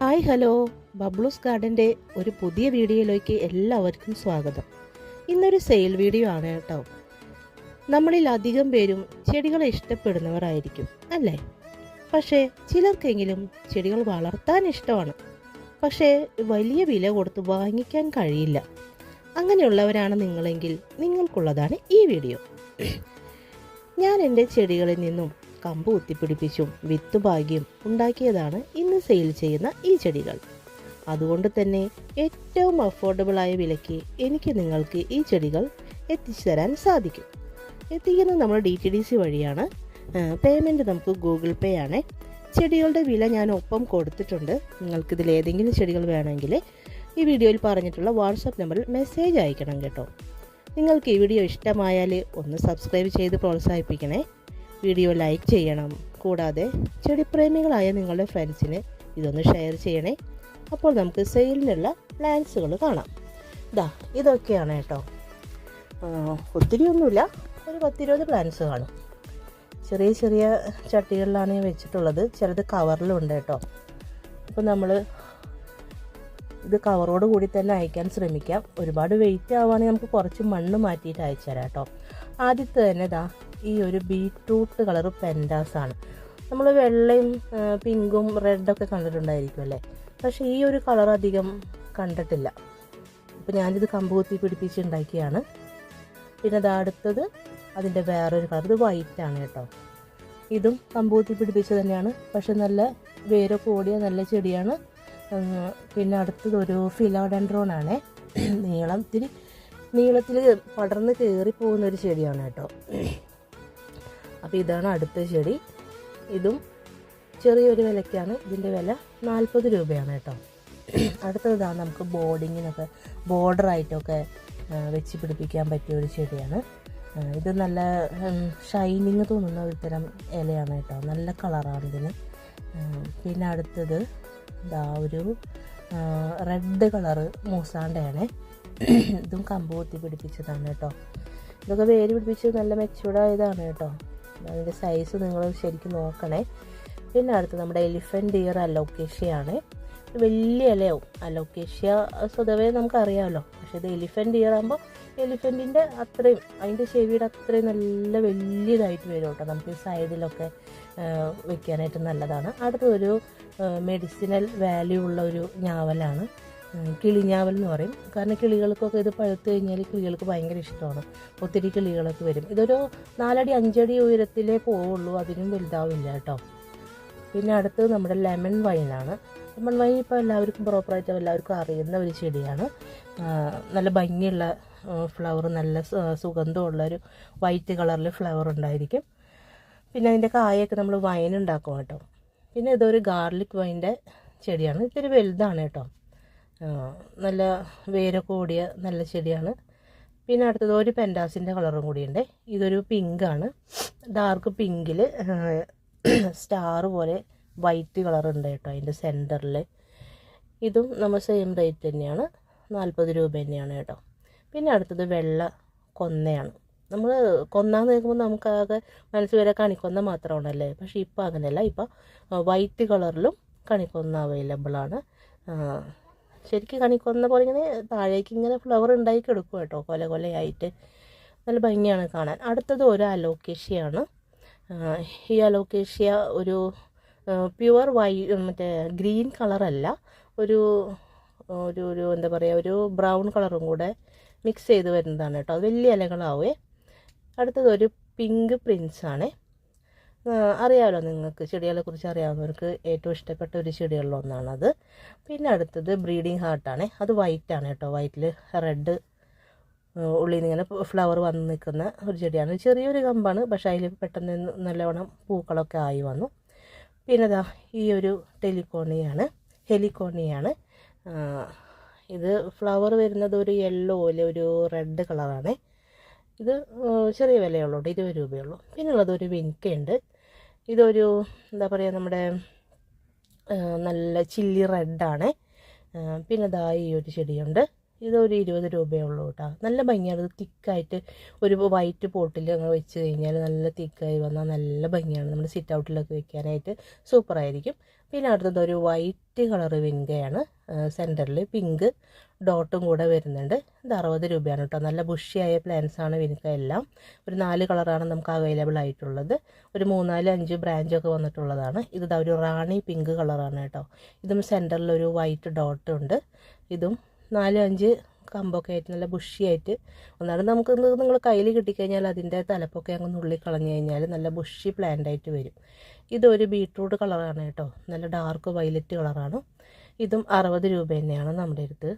Hi hello. ബബ്ലൂസ് ഗാർഡന്റെ ഒരു പുതിയ വീഡിയോയിലേക്ക് എല്ലാവർക്കും സ്വാഗതം. ഇന്നൊരു സെയിൽ വീഡിയോ ആണ് കേട്ടോ. നമ്മളിൽ അധികം പേരും ചെടികളെ ഇഷ്ടപ്പെടുന്നവരായിരിക്കും അല്ലേ? പക്ഷേ ചിലർക്കെങ്കിലും ചെടികൾ വളർത്താൻ ഇഷ്ടമാണ്. പക്ഷേ വലിയ വില കൊടുത്ത് വാങ്ങിക്കാൻ കഴിയില്ല. അങ്ങനെയുള്ളവരാണ് നിങ്ങളെങ്കിൽ നിങ്ങൾക്കുള്ളതാണ് ഈ വീഡിയോ. ഞാൻ എന്റെ ചെടികളിൽ നിന്നും കമ്പ് കുത്തിപ്പിടിപ്പിച്ചും വിത്ത് ഭാഗ്യം ഉണ്ടാക്കിയതാണ് ഇന്ന് സെയിൽ ചെയ്യുന്ന ഈ ചെടികൾ. അതുകൊണ്ട് തന്നെ ഏറ്റവും അഫോർഡബിൾ ആയ വിലയ്ക്ക് എനിക്ക് നിങ്ങൾക്ക് ഈ ചെടികൾ എത്തിച്ചു തരാൻ സാധിക്കും. എത്തിക്കുന്നത് നമ്മൾ ഡി ടി ഡി സി വഴിയാണ്. പേയ്മെന്റ് നമുക്ക് ഗൂഗിൾ പേ ആണ്. ചെടികളുടെ വില ഞാൻ ഒപ്പം കൊടുത്തിട്ടുണ്ട്. നിങ്ങൾക്കിതിൽ ഏതെങ്കിലും ചെടികൾ വേണമെങ്കിൽ ഈ വീഡിയോയിൽ പറഞ്ഞിട്ടുള്ള വാട്സപ്പ് നമ്പറിൽ മെസ്സേജ് അയക്കണം കേട്ടോ. നിങ്ങൾക്ക് ഈ വീഡിയോ ഇഷ്ടമായാൽ ഒന്ന് സബ്സ്ക്രൈബ് ചെയ്ത് പ്രോത്സാഹിപ്പിക്കണേ. വീഡിയോ ലൈക്ക് ചെയ്യണം. കൂടാതെ ചെടിപ്രേമികളായ നിങ്ങളുടെ ഫ്രണ്ട്സിന് ഇതൊന്ന് ഷെയർ ചെയ്യണേ. അപ്പോൾ നമുക്ക് സെയിലിനുള്ള പ്ലാൻസുകൾ കാണാം. ഇതാ ഇതൊക്കെയാണ് കേട്ടോ. ഒത്തിരി ഒന്നുമില്ല. ഒരു പത്തിരുപത് പ്ലാൻസ് കാണും. ചെറിയ ചെറിയ ചട്ടികളിലാണ് വെച്ചിട്ടുള്ളത്. ചിലത് കവറിലുണ്ട് കേട്ടോ. അപ്പോൾ നമ്മൾ ഇത് കവറോട് കൂടി തന്നെ അയക്കാൻ ശ്രമിക്കാം. ഒരുപാട് വെയിറ്റ് ആവുകയാണെങ്കിൽ നമുക്ക് കുറച്ച് മണ്ണ് മാറ്റിയിട്ട് അയച്ചു തരാം കേട്ടോ. ആദ്യത്തെ തന്നെ ഇതാ ഈ ഒരു ബീട്രൂട്ട് കളർ പെൻഡാസ് ആണ്. നമ്മൾ വെള്ളയും പിങ്കും റെഡൊക്കെ കണ്ടിട്ടുണ്ടായിരിക്കും അല്ലേ? പക്ഷേ ഈ ഒരു കളർ അധികം കണ്ടിട്ടില്ല. അപ്പോൾ ഞാനിത് കമ്പ് കുത്തി പിടിപ്പിച്ച് ഉണ്ടാക്കിയാണ് പിന്നെ അത് അടുത്തത് അതിന്റെ വേറൊരു കളർ ഇത് വൈറ്റ് ആണ് കേട്ടോ. ഇതും കമ്പ് കുത്തി പിടിപ്പിച്ച് തന്നെയാണ്. പക്ഷെ നല്ല വേരൊക്കെ ഓടിയ നല്ല ചെടിയാണ്. പിന്നെ അടുത്തത് ഒരു ഫിലോഡൻഡ്രോൺ ആണ് നീളം ഇത്തിരി നീളത്തിൽ പടർന്ന് കയറി പോകുന്ന ഒരു ചെടിയാണ് കേട്ടോ. അപ്പോൾ ഇതാണ് അടുത്ത ചെടി. ഇതും ചെറിയൊരു വിലയ്ക്കാണ്. ഇതിന്റെ വില നാൽപ്പത് രൂപയാണ് കേട്ടോ. അടുത്തതാണ് നമുക്ക് ബോർഡിങ്ങിനൊക്കെ ബോർഡറായിട്ടൊക്കെ വെച്ച് പിടിപ്പിക്കാൻ പറ്റിയ ഒരു ചെടിയാണ്. ഇത് നല്ല ഷൈനിങ് തോന്നുന്ന ഒരു തരം ഇലയാണ് കേട്ടോ. നല്ല കളറാണ് ഇതിന്. പിന്നെ അടുത്തത് ഇതാ ഒരു റെഡ് കളറ് മൂസാണ്ടയാണ്. ഇതും കമ്പ് കുത്തി പിടിപ്പിച്ചതാണ് കേട്ടോ. ഇതൊക്കെ വേര് പിടിപ്പിച്ച് നല്ല മെച്ചൂർഡ് ആയതാണ് കേട്ടോ. അതിന്റെ സൈസ് നിങ്ങൾ ശരിക്കും നോക്കണേ. പിന്നെ അടുത്ത് നമ്മുടെ എലിഫന്റ് ഇയർ അലോക്കേഷ്യയാണ് വലിയ ഇലയാവും. അലോക്കേഷ്യ സ്വതവേ നമുക്കറിയാമല്ലോ. പക്ഷേ ഇത് എലിഫന്റ് ഇയർ ആകുമ്പോൾ എലിഫന്റിന്റെ അത്രയും അതിന്റെ ചെവിയുടെ അത്രയും നല്ല വലിയതായിട്ട് വരും കേട്ടോ. നമുക്ക് സൈഡിലൊക്കെ വെക്കാനായിട്ട് നല്ലതാണ്. അടുത്തൊരു മെഡിസിനൽ വാല്യൂ ഉള്ള ഒരു ഞാവലാണ്. കിളിഞ്ഞാവൽ എന്ന് പറയും. കാരണം കിളികൾക്കൊക്കെ ഇത് പഴുത്ത് കഴിഞ്ഞാൽ കിളികൾക്ക് ഭയങ്കര ഇഷ്ടമാണ്. ഒത്തിരി കിളികളൊക്കെ വരും. ഇതൊരു നാലടി അഞ്ചടി ഉയരത്തിലേ പോവുള്ളൂ. അതിനും വലുതാവില്ല കേട്ടോ. പിന്നെ അടുത്ത് നമ്മുടെ ലെമൺ വൈനാണ് ലെമൺ വഴി ഇപ്പോൾ എല്ലാവർക്കും പ്രോപ്പറായിട്ട് എല്ലാവർക്കും അറിയുന്ന ഒരു ചെടിയാണ്. നല്ല ഭംഗിയുള്ള ഫ്ലവർ നല്ല സുഗന്ധമുള്ളൊരു വൈറ്റ് കളറിൽ ഫ്ലവർ ഉണ്ടായിരിക്കും. പിന്നെ അതിന്റെ കായൊക്കെ നമ്മൾ വൈൻ ഉണ്ടാക്കും കേട്ടോ. പിന്നെ ഇതൊരു ഗാർലിക് വൈന്റെ ചെടിയാണ്. ഇത്തിരി വലുതാണ് കേട്ടോ. നല്ല വേരൊക്കെ കൂടിയ നല്ല ചെടിയാണ്. പിന്നെ അടുത്തത് ഒരു പെൻഡാസിന്റെ കളറും കൂടിയുണ്ട്. ഇതൊരു പിങ്കാണ് ഡാർക്ക് പിങ്കിൽ സ്റ്റാർ പോലെ വൈറ്റ് കളർ ഉണ്ട് കേട്ടോ അതിന്റെ സെന്ററിൽ ഇതും നമ്മൾ സെയിം റേറ്റ് തന്നെയാണ്. നാൽപ്പത് രൂപ തന്നെയാണ് കേട്ടോ. പിന്നെ അടുത്തത് വെള്ള കൊന്നയാണ്. നമ്മൾ കൊന്നാന്ന് കേൾക്കുമ്പോൾ നമുക്കാകെ മനസ്സിൽ വരെ കണിക്കൊന്ന മാത്രമാണല്ലേ? പക്ഷേ ഇപ്പോൾ അങ്ങനെയല്ല. ഇപ്പോൾ വൈറ്റ് കളറിലും കണിക്കൊന്ന ആ, ശരിക്കും കണിക്കൊന്ന പോലെ ഇങ്ങനെ താഴേക്ക് ഇങ്ങനെ ഫ്ലവർ ഉണ്ടായി കിടക്കും കേട്ടോ. കൊല കൊലയായിട്ട്. നല്ല ഭംഗിയാണ് കാണാൻ. അടുത്തത് ഒരു അലോക്കേഷ്യയാണ് ഈ അലോക്കേഷ്യ ഒരു പ്യുവർ വൈ മറ്റേ ഗ്രീൻ കളറല്ല. ഒരു ഒരു ഒരു എന്താ പറയുക ഒരു ബ്രൗൺ കളറും കൂടെ മിക്സ് ചെയ്ത് വരുന്നതാണ് കേട്ടോ. വലിയ ഇലകളാവേ. അടുത്തത് ഒരു പിങ്ക് പ്രിൻസ് ആണ് അറിയാമല്ലോ നിങ്ങൾക്ക് ചെടികളെ കുറിച്ച് അറിയാവുന്നവർക്ക് ഏറ്റവും ഇഷ്ടപ്പെട്ട ഒരു ചെടികളിൽ ഒന്നാണത്. പിന്നെ അടുത്തത് ബ്രീഡിങ് ഹാർട്ടാണ്. അത് വൈറ്റാണ് കേട്ടോ. വൈറ്റിൽ റെഡ് ഉള്ളിൽ നിന്ന് ഇങ്ങനെ ഫ്ലവർ വന്ന് നിൽക്കുന്ന ഒരു ചെടിയാണ്. ചെറിയൊരു കമ്പാണ് പക്ഷേ അതിൽ പെട്ടെന്ന് നല്ലവണ്ണം പൂക്കളൊക്കെ ആയി വന്നു. പിന്നെ ദാ ഈ ഒരു ടെലിക്കോണിയാണ് ഹെലിക്കോണിയാണ് ആ, ഇത് ഫ്ലവർ വരുന്നത് ഒരു യെല്ലോ അല്ലെ ഒരു റെഡ് കളറാണ് ഇത് ചെറിയ വിലയുള്ളൂ ഇരുപത് രൂപയുള്ളൂ. പിന്നെ ഉള്ളത് ഒരു വിൻകയുണ്ട് ഇതൊരു എന്താ പറയുക നമ്മുടെ നല്ല ചില്ലി റെഡാണ് പിന്നെ ദാ ഈ ഒരു ചെടിയുണ്ട്. ഇതൊരു ഇരുപത് രൂപയേ ഉള്ളൂ കേട്ടോ. നല്ല ഭംഗിയാണ്. ഇത് തിക്കായിട്ട് ഒരു വൈറ്റ് പോട്ടിൽ അങ്ങ് വെച്ച് കഴിഞ്ഞാൽ നല്ല തിക്കായി വന്നാൽ നല്ല ഭംഗിയാണ്. നമ്മൾ സിറ്റ് ഔട്ടിലൊക്കെ വെക്കാനായിട്ട് സൂപ്പറായിരിക്കും പിന്നെ അടുത്തത് ഒരു വൈറ്റ് കളർ വിൻകയാണ് സെന്ററിൽ പിങ്ക് ഡോട്ടും കൂടെ വരുന്നുണ്ട്. ഇത് അറുപത് രൂപയാണ് കേട്ടോ. നല്ല ബുഷിയായ പ്ലാന്റ്സ് ആണ് വിൻക എല്ലാം. ഒരു നാല് കളറാണ് നമുക്ക് അവൈലബിൾ ആയിട്ടുള്ളത്. ഒരു മൂന്നാൽ അഞ്ച് ബ്രാഞ്ചൊക്കെ വന്നിട്ടുള്ളതാണ്. ഇത് ഒരു റാണി പിങ്ക് കളറാണ് കേട്ടോ. ഇതും സെന്ററിൽ ഒരു വൈറ്റ് ഡോട്ടുണ്ട് ഇതും നാല് അഞ്ച് കമ്പൊക്കെ ആയിട്ട് നല്ല ബുഷിയായിട്ട് ഒന്നാണ് നമുക്ക് നിങ്ങൾ കയ്യിൽ കിട്ടിക്കഴിഞ്ഞാൽ അതിന്റെ തലപ്പൊക്കെ അങ്ങ് നുള്ളി കളഞ്ഞു കഴിഞ്ഞാൽ നല്ല ബുഷി പ്ലാന്റ് ആയിട്ട് വരും. ഇതൊരു ബീട്രൂട്ട് കളറാണ് കേട്ടോ. നല്ല ഡാർക്ക് വയലറ്റ് കളറാണ് ഇതും അറുപത് രൂപ തന്നെയാണ് നമ്മുടെ അടുത്ത്.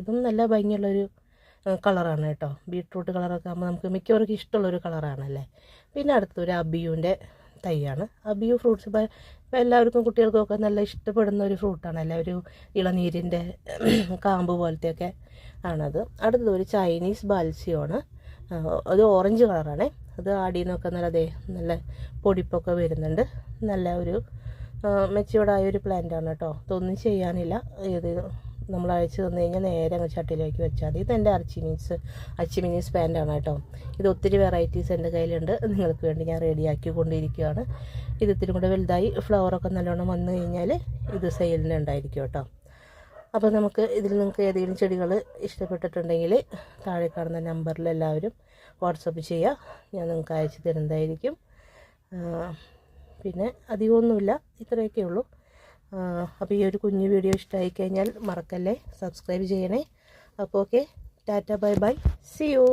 ഇതും നല്ല ഭംഗിയുള്ളൊരു കളറാണ് കേട്ടോ. ബീട്രൂട്ട് കളറൊക്കെ ആകുമ്പോൾ നമുക്ക് മിക്കവർക്കും ഇഷ്ടമുള്ളൊരു കളറാണല്ലേ പിന്നെ അടുത്തൊരു അബിയുവിന്റെ തൈയാണ്. അബിയു ഫ്രൂട്ട്സ് ഇപ്പോൾ എല്ലാവർക്കും കുട്ടികൾക്കൊക്കെ നല്ല ഇഷ്ടപ്പെടുന്ന ഒരു ഫ്രൂട്ടാണല്ലേ ഒരു ഇളനീരിന്റെ കാമ്പ് പോലത്തെയൊക്കെ ആണത്. അടുത്തത് ഒരു ചൈനീസ് ബാൽസിയാണ് അത് ഓറഞ്ച് കളറാണ്. അത് ആടിയിൽ നിന്നൊക്കെ നല്ല അതേ നല്ല പൊടിപ്പൊക്കെ വരുന്നുണ്ട്. നല്ല ഒരു മെച്ചുവേർഡായ ഒരു പ്ലാന്റാണ് കേട്ടോ ഇതൊന്നും ചെയ്യാനില്ല. ഇത് നമ്മൾ അയച്ചു തന്നു കഴിഞ്ഞാൽ നേരെ അങ്ങ് ചട്ടിയിലേക്ക് വെച്ചാൽ മതി. ഇതെന്റെ അച്ചി മിനീസ് പാന്റാണ് കേട്ടോ. ഇത് ഒത്തിരി വെറൈറ്റീസ് എന്റെ കയ്യിലുണ്ട്. നിങ്ങൾക്ക് വേണ്ടി ഞാൻ റെഡിയാക്കി കൊണ്ടിരിക്കുകയാണ്. ഇത് ഇത്തിരി കൂടെ വലുതായി. ഫ്ലവറൊക്കെ നല്ലോണം വന്നു കഴിഞ്ഞാൽ ഇത് സെയിലിന് ഉണ്ടായിരിക്കും കേട്ടോ. അപ്പോൾ നമുക്ക് ഇതിൽ നിങ്ങൾക്ക് ഏതെങ്കിലും ചെടികൾ ഇഷ്ടപ്പെട്ടിട്ടുണ്ടെങ്കിൽ താഴെ കാണുന്ന നമ്പറിൽ എല്ലാവരും വാട്സപ്പ് ചെയ്യുക. ഞാൻ നിങ്ങൾക്ക് അയച്ചു തരുന്നതായിരിക്കും. പിന്നെ അധികമൊന്നുമില്ല. ഇത്രയൊക്കെ ഉള്ളൂ. അപ്പോൾ ഈ ഒരു കുഞ്ഞു വീഡിയോ ഇഷ്ടമായി കഴിഞ്ഞാൽ മറക്കല്ലേ? സബ്സ്ക്രൈബ് ചെയ്യണേ. അപ്പോൾ okay tata bye bye. See you